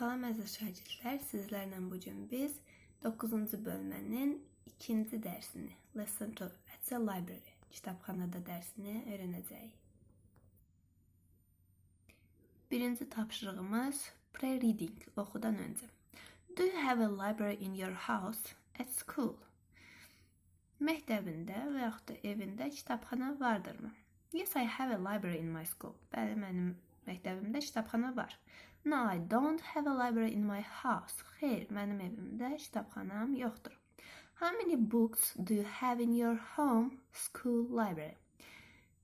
Salam əziz şagirdlər, sizlərlə bu gün biz 9-cu bölmənin 2-ci dərsini, Lesson 2 at the library, kitabxanada dərsini öyrənəcəyik. Birinci tapşırığımız pre-reading, oxudan öncə. Do you have a library in your house at school? Məktəbində və yaxud da evində kitabxana vardırmı? Yes, I have a library in my school. Bəli, mənim məktəbimdə kitabxana var. No, I don't have a library in my house. Xeyr, mənim evimdə kitabxanam yoxdur. How many books do you have in your home school library?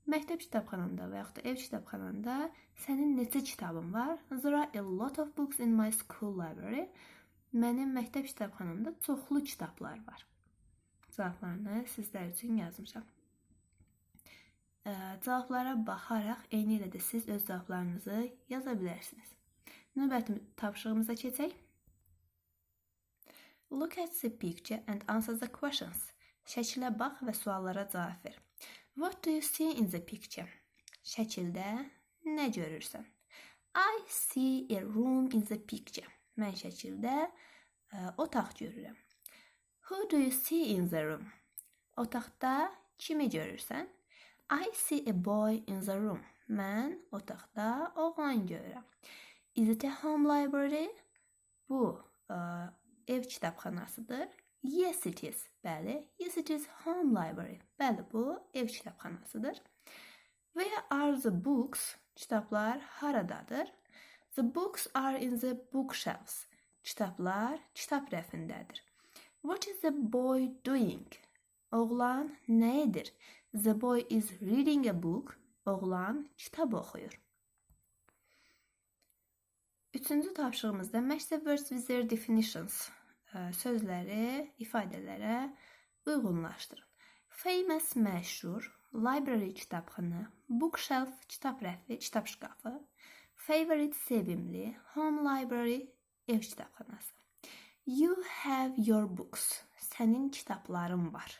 Məktəb kitabxananda və yaxud da ev kitabxananda sənin neçə kitabın var? There are a lot of books in my school library. Mənim məktəb kitabxanamda çoxlu kitablar var. Cavablarını sizlər üçün yazmışam. Ə, Cavablara baxaraq eyni ilə də siz öz cavablarınızı yaza bilərsiniz. Növbəti tapşırığımıza keçək. Look at the picture and answer the questions. Şəkilə bax və suallara cavab ver. What do you see in the picture? Şəkildə nə görürsən? I see a room in the picture. Mən şəkildə ə, otaq görürəm. Who do you see in the room? Otaqda kimi görürsən? I see a boy in the room. Mən otaqda oğlan görürəm. Is it a home library? Bu ə, ev kitabxanasıdır. Yes it is. Bəli, yes it is home library. Bəli, bu ev kitabxanasıdır. Where are the books? Kitablar haradadır? The books are in the bookshelves. Kitablar kitab rəfindədir. What is the boy doing? Oğlan nə edir? The boy is reading a book. Oğlan kitab oxuyur. Üçüncü tapşırığımızda match the words with their definitions. Ə, Sözləri ifadələrə uyğunlaşdırın. Famous məşhur, library kitabxana, bookshelf kitab rəfi, kitab şkafı, favorite sevimli, home library ev kitabxanası. You have your books. Sənin kitabların var.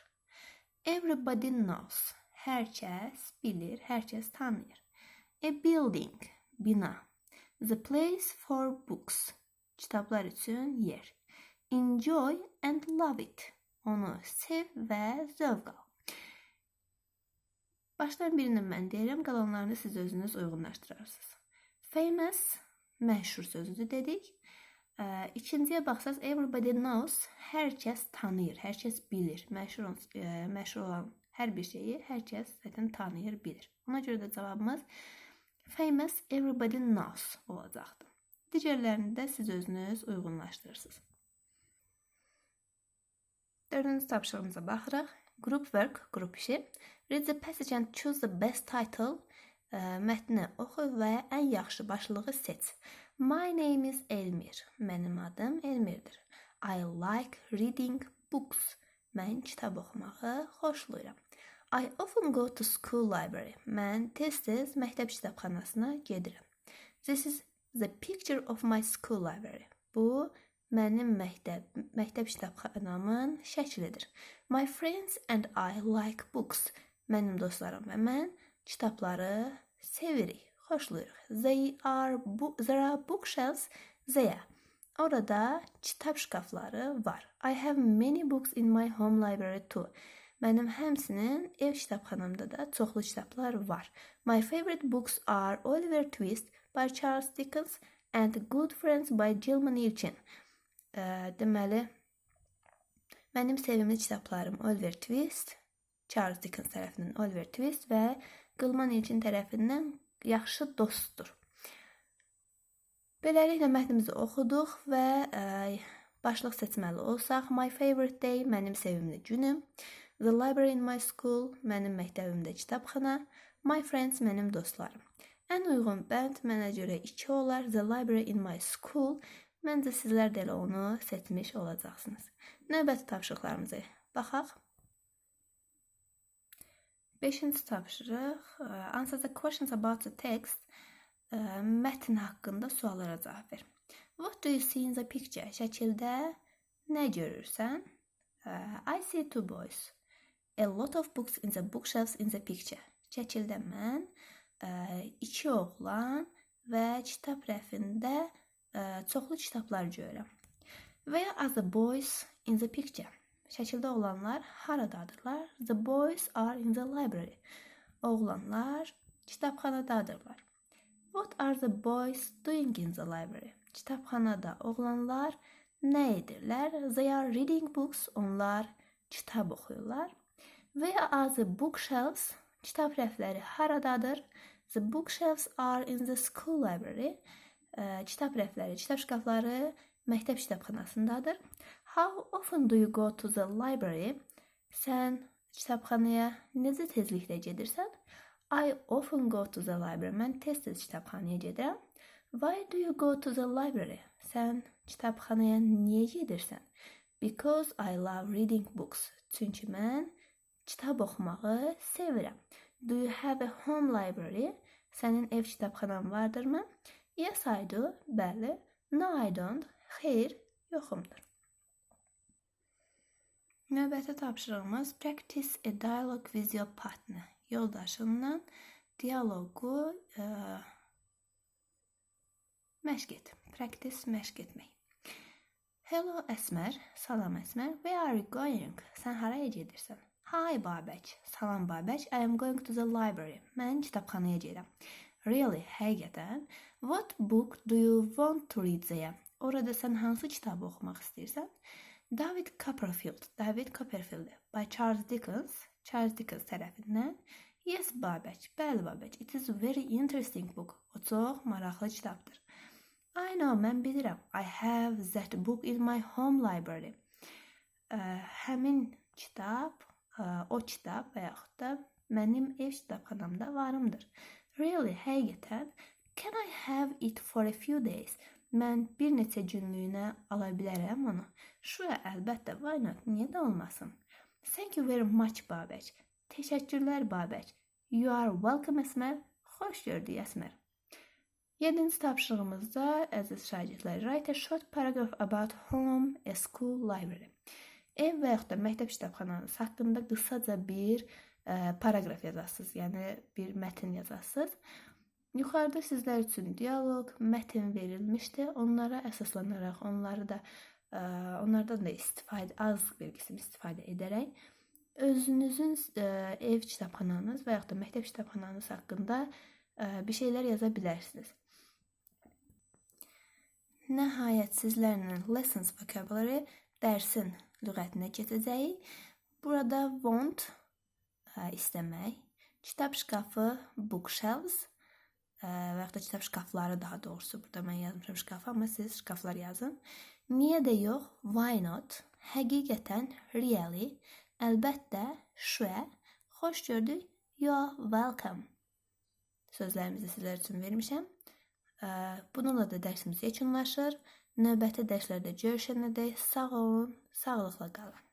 Everybody knows. Hər kəs bilir, hər kəs tanıyır. A building, bina. The place for books. Kitablar üçün yer. Enjoy and love it. Onu sev və zövq al. Başdan birini mən deyirəm, qalanlarını siz özünüz uyğunlaşdırarsınız. Famous məşhur sözünü dedik. Ə, İkinciyə baxsaz everybody knows, hər kəs tanıyır, hər kəs bilir. Məşhur ə, məşhur olan hər bir şeyi hər kəs zaten tanıyır, bilir. Ona görə də cavabımız famous everybody knows olacaqdı. Digərlərini də siz özünüz uyğunlaşdırırsınız. Dördüncü tapşırığımıza baxırıq. Group work, qrup işi. Read the passage and choose the best title. Ə, mətni oxu və ən yaxşı başlığı seç. My name is Elmir. Mənim adım Elmirdir. I like reading books. Mən kitab oxumağı xoşlayıram. I often go to school library. Mən tez-tez məktəb kitabxanasına gedirəm. This is the picture of my school library. Bu mənim məktəb məktəb kitabxanamın şəklidir. My friends and I like books. Mənim dostlarım və mən kitabları sevirik, xoşlayırıq. They are there are bookshelves there. Orada kitab şkafları var. I have many books in my home library too. Mənim həmsinin ev kitabxanamda da çoxlu kitablar var. My favorite books are Oliver Twist by Charles Dickens and Good Friends by Gilman Ilchin. Ə, deməli, mənim sevimli kitablarım Oliver Twist, Charles Dickens tərəfindən Oliver Twist və Gilman Ilchin tərəfindən Yaxşı dostdur. Beləliklə mətnimizi oxuduq və ə, başlıq seçməli olsaq, my favorite day mənim sevimli günüm, the library in my school mənim məktəbimdə kitabxana, my friends mənim dostlarım. Ən uyğun bənd mənə görə 2 olar. The library in my school. Məncə sizlər də elə onu seçmiş olacaqsınız. Növbəti tapşırıqlarımıza baxaq. 5-ci tapşırıq. ə, Answer the questions about the text. Ə, Mətn haqqında suallara cavab ver. What do you see in the picture? Şəkildə nə görürsən? Ə, I see two boys. A lot of books in the bookshelves in the picture. Şəkildə mən ə, iki oğlan və kitab rəfində ə, çoxlu kitablar görürəm. Where are the boys in the picture? Şəkildə olanlar haradadırlar? The boys are in the library. Oğlanlar kitabxanadadırlar. What are the boys doing in the library? Kitabxanada oğlanlar nə edirlər? They are reading books. Onlar kitab oxuyurlar. Where are the bookshelves? Kitab rəfləri haradadır? The bookshelves are in the school library. Kitab rəfləri, kitab şkafları məktəb kitabxanasındadır. How often do you go to the library? Sən kitabxanaya necə tezliklə gedirsən? I often go to the library. Mən tez-tez kitabxanaya gedirəm. Why do you go to the library? Sən kitabxanaya niyə gedirsən? Because I love reading books. Çünki mən kitab oxumağı sevirəm. Do you have a home library? Sənin ev kitabxanan vardırmı? Yes, I do. Bəli. No, I don't. Xeyr, yoxumdur. Növbəti tapşırığımız practice a dialogue with your partner. Yoldaşınla dialoqu ə, məşq et. Practice məşq etmək. Hello Əsmər, salam Əsmər. Where are you going? Sən haraya gedirsən? Hi Babək. Salam Babək. I am going to the library. Mən kitabxanaya gedirəm. Really, həqiqətən? What book do you want to read there? Orada sən hansı kitabı oxumaq istəyirsən? David Copperfield, David Copperfield by Charles Dickens, Charles Dickens tərəfindən. Yes, Babək. Bəli, Babək. It is a very interesting book. O çox maraqlı kitabdır. I know, mən bilirəm. I have that book in my home library. Ə, həmin kitab, o kitab və yaxud da mənim ev kitabxanamda varımdır. Really, həqiqətən? Can I have it for a few days? Mən bir neçə günlüyünə ala bilərəm onu. Sure, əlbəttə, why not? Niyə də olmasın? Thank you very much, Babək. Təşəkkürlər, Babək. You are welcome, Əsmər. Xoş gördük, Əsmər. Yedinci tapşırığımızda əziz şagirdlər, write a short paragraph about home, a school, library. Ev və yaxud da məktəb kitabxananız haqqında qısaca bir ə, paraqraf yazasınız, yəni bir mətn yazasınız. Yuxarıda sizlər üçün dialoq, mətn verilmişdi. Onlara əsaslanaraq, onları da ə, onlardan da istifadə az bir qism istifadə edərək özünüzün ə, ev kitabxananız və yaxud da məktəb kitabxananız haqqında ə, bir şeylər yaza bilərsiniz. Nəhayət sizlərlə lessons vocabulary dərsin lüğətinə keçəcəyik. Burada want ə, istəmək, kitab şkafı bookshelves ə, və yaxud da kitab şkafları daha doğrusu burada mən yazmışam şkafı, amma siz şkaflar yazın. Niyə də yox? Why not? Həqiqətən, really, əlbəttə, sure, xoş gördük, you are welcome. Sözlərimizi sizlər üçün vermişəm. Bununla da dərsimiz yekunlaşır. Növbəti dərslərdə görüşənədək sağ olun, sağlıqla qalın.